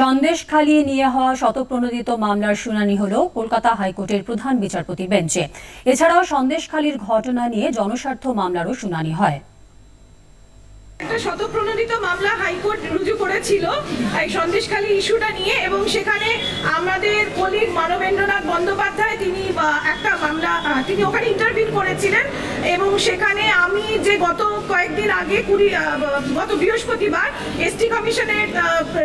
সন্দেশখালী নিয়ে হওয়া শতপ্রণোদিত মামলার শুনানি হল কলকাতা হাইকোর্টের প্রধান বিচারপতি বেঞ্চে। এছাড়াও সন্দেশখালির ঘটনা নিয়ে জনস্বার্থ মামলারও শুনানি হয়। একটা শতপ্রণোদিত মামলা হাইকোর্ট রুজু করেছিল, এই সন্দেশখালী ইস্যুটা নিয়ে, এবং সেখানে আমাদের কলিগ মানবেন্দ্রনাথ বন্দ্যোপাধ্যায়, তিনি একটা মামলা তিনি ওখানে ইন্টারভিউ করেছিলেন এবং সেখানে আমি যে গত কয়েকদিন আগে কুড়ি গত বৃহস্পতিবার এসটি কমিশনের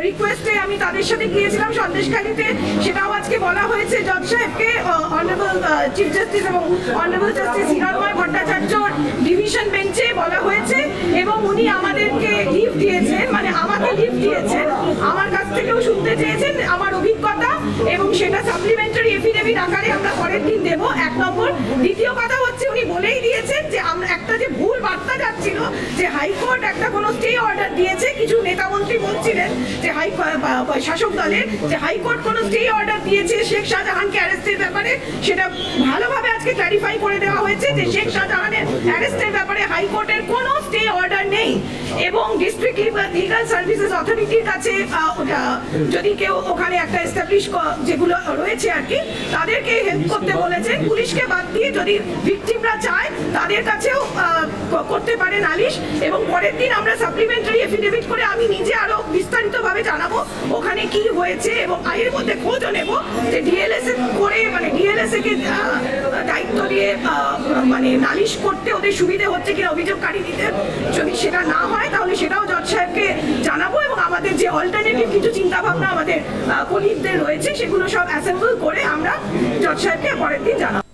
রিকোয়েস্টে আমি তাদের সাথে গিয়েছিলাম সন্দেশখালীতে। সেটাও আজকে বলা হয়েছে জজ সাহেবকে অনারেবল চিফ জাস্টিস এবং honourable justice Hiranmay Bhattacharya division বেঞ্চে বলা হয়েছে এবং উনি আমাদেরকে লিভ দিয়েছেন মানে আমাকে লিভ দিয়েছেন। আমার কাছ থেকেও শুনতে চেয়েছেন, আমার এবং সেটা সাপ্লিমেন্টারি এফিডেভিট আকারে আমরা পরের দিন দেব। এক নম্বর, দ্বিতীয় কথা হচ্ছে উনি বলেই দিয়েছেন যে আমরা একটা যে ভুল বার্তা যাচ্ছিল, যে হাইকোর্ট একটা কোনো স্টে অর্ডার দিয়েছে, কিছু নেতা মন্ত্রী বলছিলেন যে হাই শাসক দলের, যে হাইকোর্ট কোনো স্টে অর্ডার দিয়েছে, শেখ শাহজাহানকে অ্যারেস্টের ব্যাপারে। সেটা ভালোভাবে আজকে ক্ল্যারিফাই করে দেওয়া হয়েছে যে শেখ শাহজাহানের অ্যারেস্টের ব্যাপারে হাইকোর্টের কোনো স্টে অর্ডার নেই। এবং ডিস্ট্রিক্ট লিগাল সার্ভিসেস অথরিটির কাছে যদি কেউ ওখানে একটা এস্টাবলিশ যেগুলো রয়েছে আর কি, তাদেরকে হেল্প করতে বলেছে। পুলিশকে বাদ দিয়ে যদি ভিকটিমরা চায়, তাদের কাছেও করতে পারে নালিশ এবং পরের দিন আমরা সাপ্লিমেন্টারি এফিডেভিট করে আমি নিজে আরও বিস্তারিতভাবে জানাব ওখানে কি হয়েছে এবং এর মধ্যে খোঁজও নেব যে ডিএলএস করে মানে ডিএলএস কে দায়িত্ব দিয়ে মানে নালিশ করতে ওদের সুবিধে হচ্ছে কিনা অভিযোগকারীদের যদি সেটা না হয়, তাহলে সেটাও জজ সাহেবকে জানাব এবং আমাদের যে অল্টারনেটিভ কিছু চিন্তা ভাবনা আমাদের কলিগদের রয়েছে, সেগুলো সব অ্যাসেম্বল করে আমরা জজ সাহেবকে পরের দিন জানাব।